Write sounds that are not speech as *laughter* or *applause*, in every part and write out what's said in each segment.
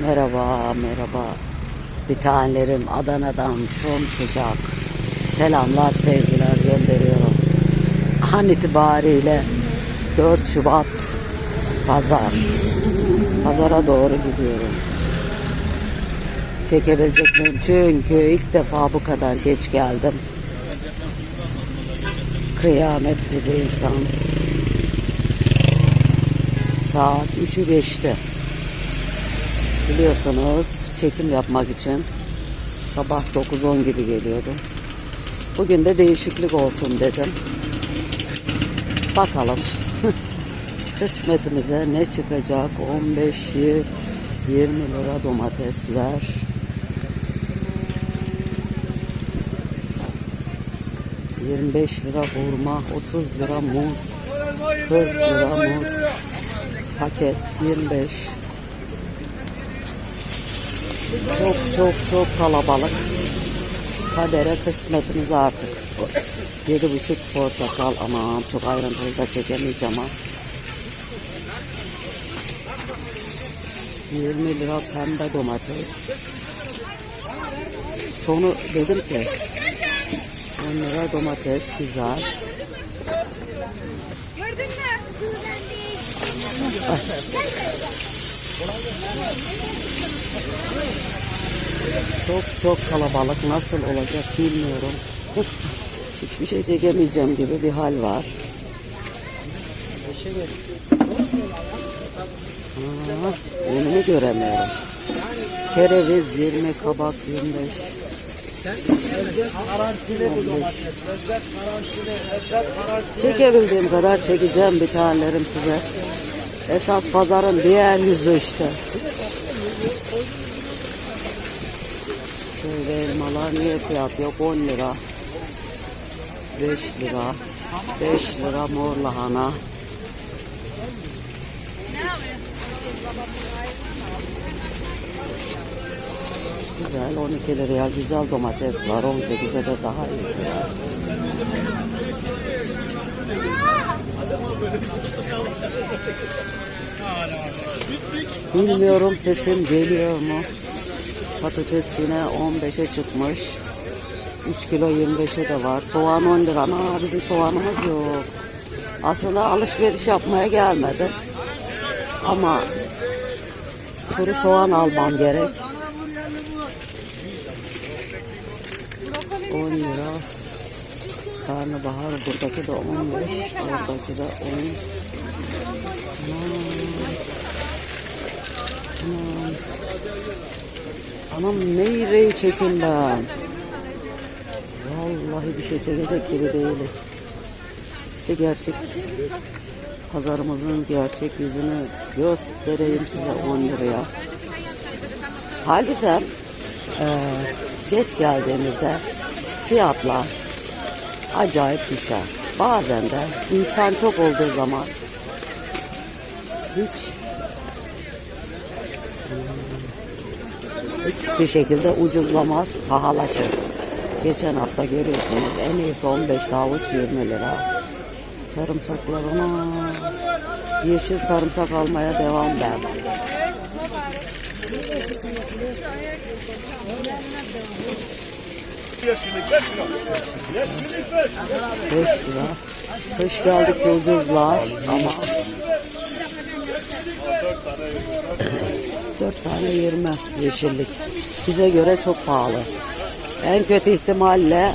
Merhaba, merhaba. Bir tanelerim Adana'dan son sıcak. Selamlar, sevgiler gönderiyorum. An itibariyle 4 Şubat Pazar. Pazara doğru gidiyorum. Çekebilecek miyim? Çünkü ilk defa bu kadar geç geldim. Kıyamet gibi insan. Saat 3'ü geçti. Biliyorsunuz çekim yapmak için sabah 9-10 gibi geliyordum. Bugün de değişiklik olsun dedim. Bakalım *laughs* kısmetimize ne çıkacak? 15-20 lira domatesler. ...25 lira hurma, 30 lira muz, 40 lira muz, paket 25 çok çok çok kalabalık. Kadere kısmetimiz artık. Yedi buçuk portakal ama çok ayrıntılı da çekemeyeceğim ama. 20 lira pembe domates. Sonu dedim ki 10 lira domates güzel. Gördün mü? Çok çok kalabalık nasıl olacak bilmiyorum. *laughs* Hiçbir şey çekemeyeceğim gibi bir hal var. Aa, önümü göremiyorum. Kereviz 20, kabak 25. Çekebildiğim kadar çekeceğim bir tanelerim size. Esas pazarın diğer yüzü işte. Şöyle elmalar niye fiyat yok? 10 lira. 5 lira. 5 lira mor lahana. Güzel 12 liraya güzel domates var. 18'e de daha iyisi var. Bilmiyorum sesim geliyor mu? Patates yine 15'e çıkmış. 3 kilo 25'e de var. Soğan 10 lira. Ana bizim soğanımız yok. Aslında alışveriş yapmaya gelmedim. Ama kuru soğan almam gerek. 10 lira. Karnabahar buradaki de 15. Oradaki de 10. Aman. Aman. Anam neyreyi çekin ben. Vallahi bir şey çekecek gibi değiliz. İşte gerçek pazarımızın gerçek yüzünü göstereyim size 10 liraya. Halbuki sen eee, geç geldiğimizde fiyatlar acayip düşer. Bazen de insan çok olduğu zaman hiç hiçbir şekilde ucuzlamaz, pahalaşır. Geçen hafta görüyorsunuz en iyisi 15 havuç 20 lira. Sarımsaklar ona yeşil sarımsak almaya devam ben. 5 lira. Kış geldikçe ucuzlar ama 4 tane 20 yeşillik. Bize göre çok pahalı. En kötü ihtimalle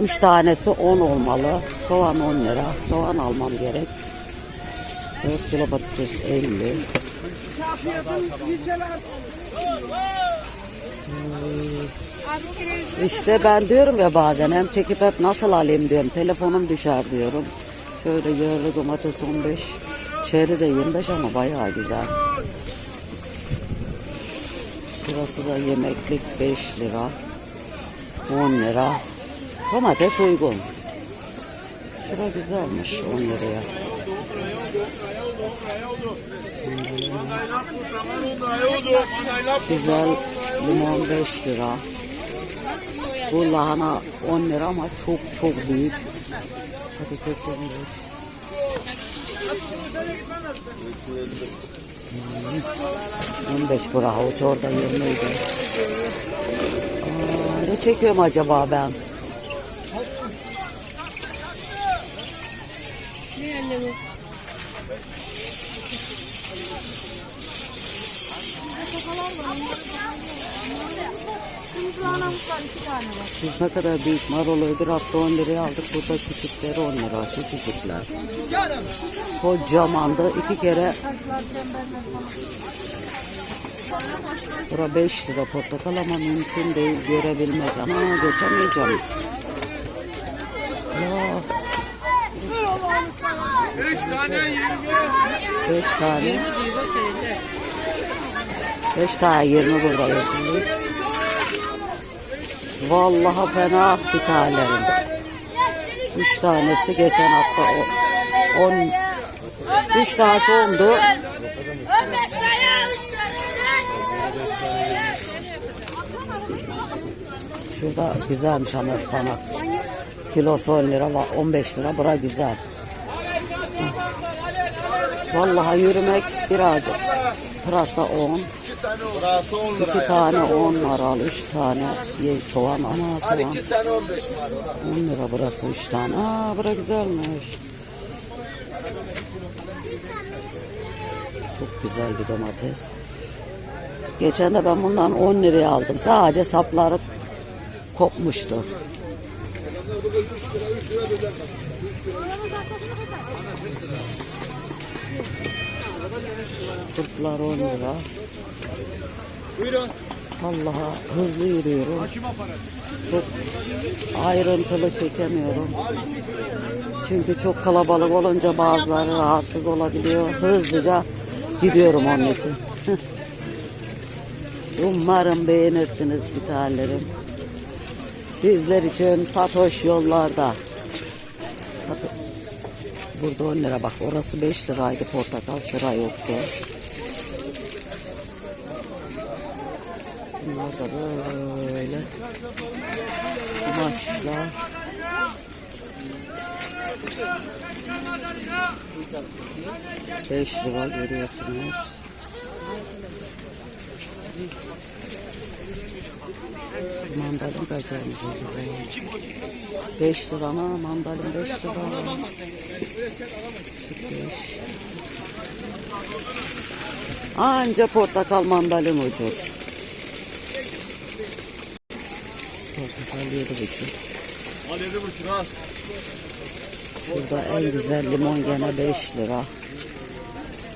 3 tanesi 10 olmalı. Soğan 10 lira. Soğan almam gerek. 4 kilo patates 50. İşte ben diyorum ya bazen hem çekip hep nasıl alayım diyorum. Telefonum düşer diyorum. Şöyle yerli domates 15. Çeri de 25 ama bayağı güzel. Burası da yemeklik 5 lira. 10 lira. Domates uygun. Şura güzelmiş 10 liraya. Güzel limon 5 lira. Bu lahana 10 lira ama çok çok büyük. Patates 25. Hmm. 15 bura havuç orada 20 idi. Ne çekiyorum acaba ben? Biz ne kadar büyük marulu bir hafta 10 liraya aldık. Burada küçükleri 10 lira. Küçücükler. Kocamandı. iki kere Bura 5 lira portakal ama mümkün değil görebilmek. Ana geçemeyeceğim. Ya. 5 tane. 5 tane 20 burada yazıyor. Vallahi fena bir tanelerim. 3 tanesi geçen hafta 10 3 tanesi oldu. Şurada güzelmiş ama ıspanak. Kilosu 10 lira, va- 15 lira. Bura güzel. Vallahi yürümek birazcık. Pırasa 10. Burası 10 lira. iki tane 10 maral, 3 tane ye, soğan. Ana soğan. 2 tane 15 var. 10 lira burası 3 tane. Aa bura güzelmiş. Çok güzel bir domates. Geçen de ben bundan 10 liraya aldım. Sadece sapları kopmuştu. Turplar 10 lira. Buyurun. Vallahi hızlı yürüyorum. Çok ayrıntılı çekemiyorum. Çünkü çok kalabalık olunca bazıları rahatsız olabiliyor. Hızlıca gidiyorum onun için. *laughs* Umarım beğenirsiniz gitarlarım. Sizler için Fatoş yollarda. Burada 10 lira bak orası 5 liraydı portakal sıra yoktu. Bunlar da böyle kumaşlar. Beş lira görüyorsunuz. Mandalin da gelmiş. Beş lira ana mandalin beş lira. Çıkmış. Anca portakal mandalin ucuz. Portakal yedi buçuk. Hadi 7,5 al. Burada en güzel limon gene 5 lira.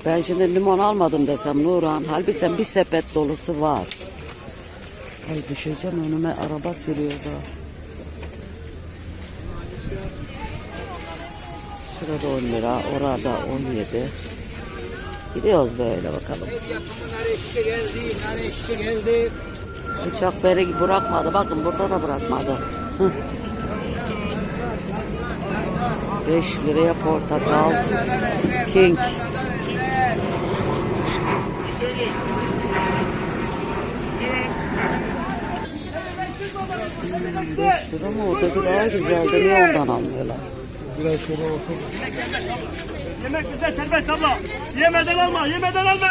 Ben şimdi limon almadım desem Nurhan. Halbuki sen bir sepet dolusu var. Ay düşeceğim önüme araba sürüyor da. Şurada 10 lira, orada 17. Gidiyoruz böyle bakalım. Uçak beri bırakmadı. Bakın burada da bırakmadı. Hıh. 5 liraya portakal. King. 5 lira mı? Oradaki daha güzeldi. Niye ondan almıyorlar? Biraz sonra bakalım. Yemek bize serbest abla. Yemeden alma, yemeden alma.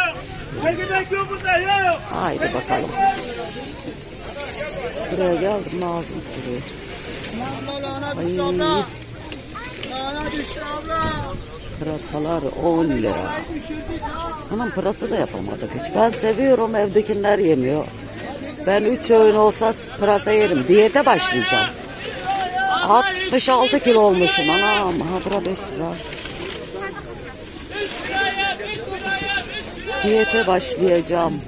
Yemek yok burada yok. Haydi bakalım. Buraya geldim ağzım kuruyor. Ay. Pırasalar 10 lira. Anam pırasa da yapamadık hiç. Ben seviyorum evdekiler yemiyor. Ben 3 öğün olsa pırasa yerim. Diyete başlayacağım. 66 kilo olmuşum anam. Ha bura 5 lira. Diyete başlayacağım.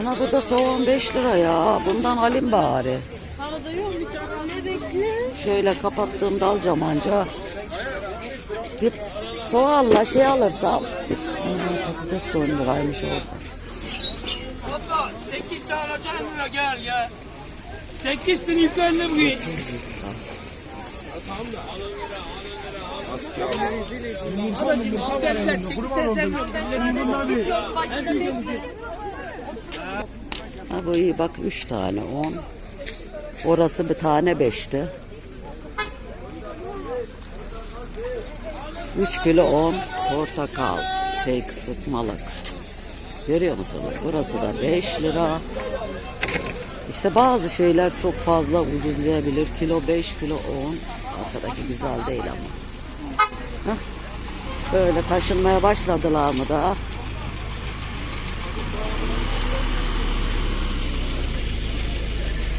Ana burada soğan 5 lira ya. Bundan alayım bari. Şöyle kapattığımda alacağım anca. Bir soğanla şey alırsam. Aa, patates 10 liraymış orada. Baba 8 tane canına gel ya. 8 tane yukarıda bugün. Adacım al derler 8 Ha bu iyi bak 3 tane 10. Orası bir tane beşti. 3 kilo 10 portakal, şey sıkmalık. Görüyor musunuz? Burası da 5 lira. İşte bazı şeyler çok fazla ucuzlayabilir. Kilo 5, kilo 10. Arkadaki güzel değil ama. Hah. Böyle taşınmaya başladılar mı da?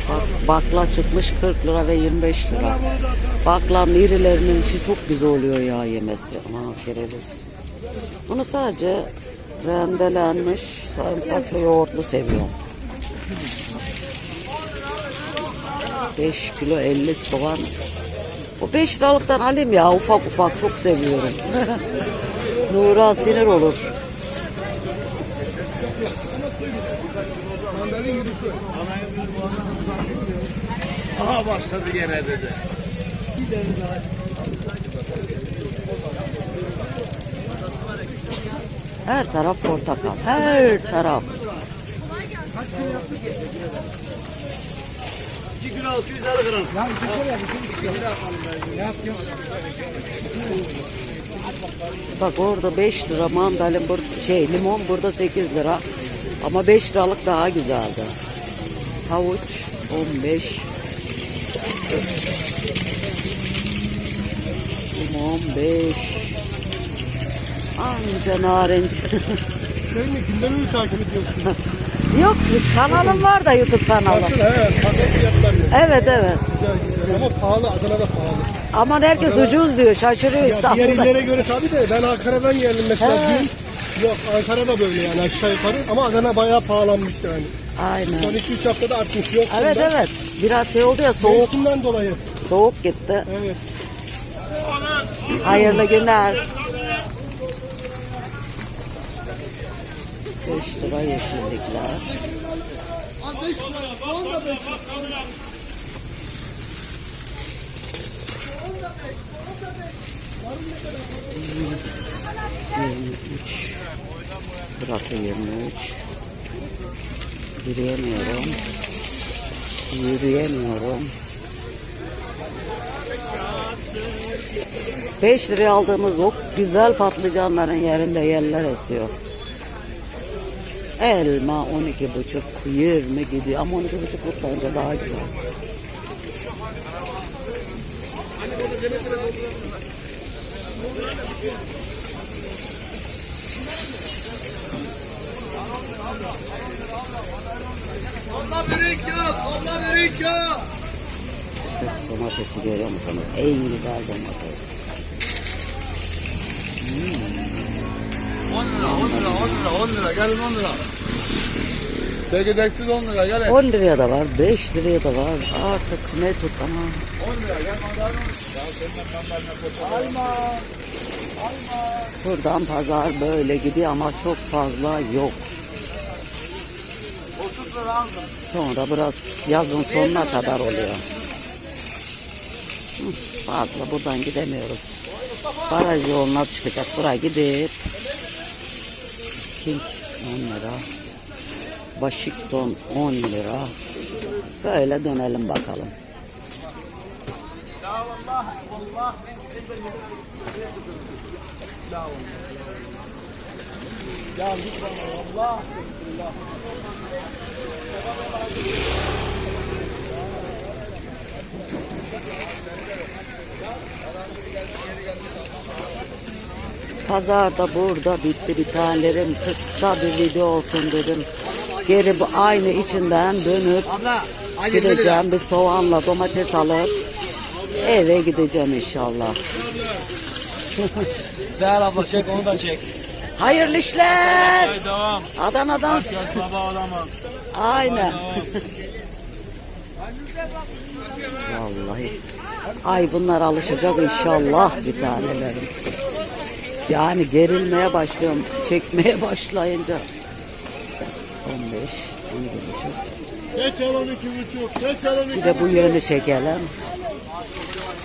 Bak, bakla çıkmış 40 lira ve 25 lira. Baklanın irilerinin işi çok güzel oluyor ya yemesi. Aman kereviz. Bunu sadece rendelenmiş sarımsaklı yoğurtlu seviyorum. 5 kilo 50 soğan. Bu 5 liralıktan alayım ya ufak ufak çok seviyorum. *laughs* Nura sinir olur. Aha başladı gene dedi. Her taraf portakal. Her taraf. 2 kilo 650 gram. Bak orada 5 lira mandalin bur şey limon burada 8 lira. Ama 5 liralık daha güzeldi. Havuç 15. Limon 5. Anca narenç. Şey mi gündemi mi takip ediyorsun? Yok kanalım var da YouTube kanalı. He, pazar fiyatları. Evet evet. Güzel güzel. Ama pahalı, Adana'da pahalı. Aman herkes ucuz diyor şaşırıyor Ya diğer İstanbul'da. illere göre tabii de ben Ankara'dan geldim mesela He. dün. Yok Ankara'da böyle yani aşağı yukarı ama Adana bayağı pahalanmış yani. Aynen. Son 2-3 haftada artmış yok. Evet evet. Biraz şey oldu ya soğuk Mevsimden dolayı. soğuk gitti. Evet. Hayırlı günler. 5 lira yeşillikler. Burası 23. Yürüyemiyorum. Yürüyemiyorum. 5 liraya aldığımız o güzel patlıcanların yerinde yerler esiyor. Elma 12 buçuk, 20 gidiyor ama 12 buçuk bence daha güzel. İşte domatesi görüyor musunuz? En güzel domates. 10 lira, 10 lira, 10 lira, 10 lira. Gelin 10 lira. Çekirdeksiz 10 lira. Gelin. 10 liraya da var, 5 liraya da var. Artık ne tut ama. 10 lira. Gel mandalina. Ya senin mandalina koçak. Buradan pazar böyle gidiyor ama çok fazla yok. 30 lira aldım. Sonra biraz yazın sonuna kadar oluyor. Fazla buradan gidemiyoruz. Baraj yoluna çıkacak. Buraya gidip King 10 lira. Washington 10 lira. Böyle dönelim bakalım. Pazarda burada bitti bir tanelerim kısa bir video olsun dedim. Geri bu aynı içinden dönüp gideceğim bir soğanla domates alıp eve gideceğim inşallah. *laughs* Değer abla çek onu da çek. Hayırlı işler. Hadi devam. Adana'dan. Göz baba olamaz. Aynen. Vallahi. Ay bunlar alışacak inşallah bir tanelerim. Yani gerilmeye başlıyorum. Çekmeye *laughs* başlayınca. 15, 11 Geç alalım iki buçuk, geç alalım Bir de bu yönü çekelim.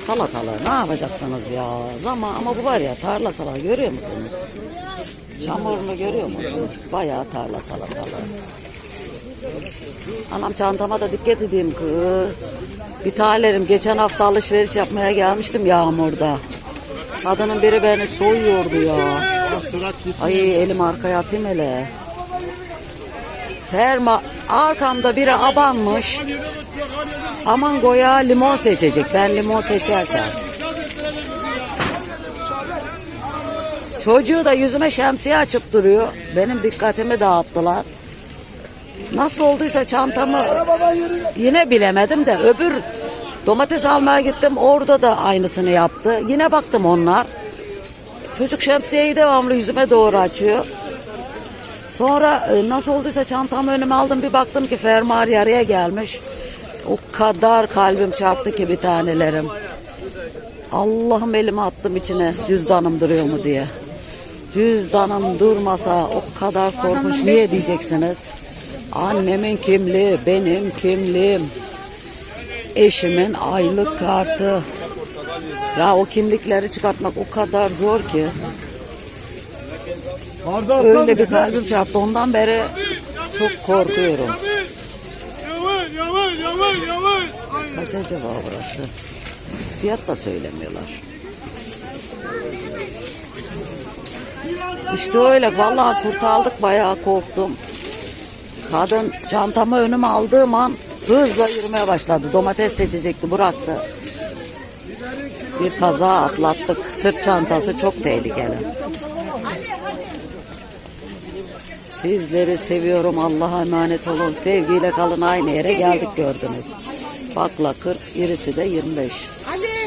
Salatalar ne yapacaksınız ya? Zaman ama bu var ya tarla salata görüyor musunuz? Çamurlu görüyor musunuz? Bayağı tarla salatalar. Anam çantama da dikkat edeyim kız. Bir tanelerim geçen hafta alışveriş yapmaya gelmiştim yağmurda. Kadının biri beni soyuyordu ya. Ay elim arkaya atayım hele. Ferma arkamda biri abanmış. Aman goya limon seçecek. Ben limon seçersem. Çocuğu da yüzüme şemsiye açıp duruyor. Benim dikkatimi dağıttılar. Nasıl olduysa çantamı yine bilemedim de öbür domates almaya gittim orada da aynısını yaptı. Yine baktım onlar. Çocuk şemsiyeyi devamlı yüzüme doğru açıyor. Sonra e, nasıl olduysa çantamı önüme aldım bir baktım ki fermuar yarıya gelmiş. O kadar kalbim çarptı ki bir tanelerim. Allah'ım elimi attım içine cüzdanım duruyor mu diye. Cüzdanım durmasa o kadar korkunç niye diyeceksiniz? Annemin kimliği, benim kimliğim, eşimin aylık kartı. Ya o kimlikleri çıkartmak o kadar zor ki. Öyle bir kalbim çarptı. Ondan beri çok korkuyorum. Yavaş yavaş yavaş yavaş. Kaç acaba burası? Fiyat da söylemiyorlar. İşte öyle. Vallahi kurtardık bayağı korktum. Kadın çantamı önüme aldığım an hızla yürümeye başladı. Domates seçecekti bıraktı. Bir kaza atlattık. Sırt çantası çok tehlikeli. Sizleri seviyorum. Allah'a emanet olun. Sevgiyle kalın. Aynı yere geldik gördünüz. Bakla 40, irisi de 25.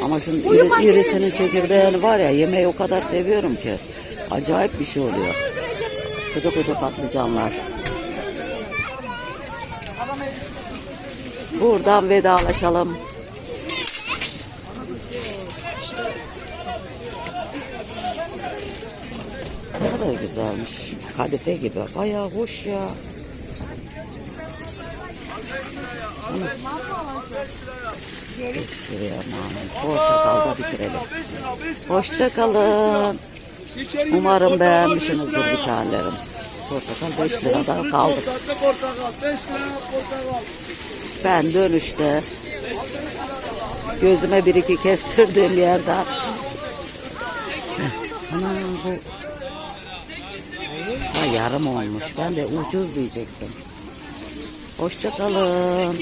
Ama şunun iri, irisinin çekirdeğini var ya yemeği o kadar seviyorum ki. Acayip bir şey oluyor. Koca koca patlıcanlar. Buradan vedalaşalım. Ne kadar güzelmiş. Kadife gibi. Bayağı hoş ya. Şuraya aman. Portakal da bitirelim. Hoşçakalın. Umarım beğenmişsinizdir bir tanelerim. Portakal 5 liradan kaldık. Tatlı portakal. 5 lira portakal. Ben dönüşte gözüme bir iki kestirdiğim yerden Ana bu ha, yarım olmuş. Ben de ucuz diyecektim. Hoşçakalın.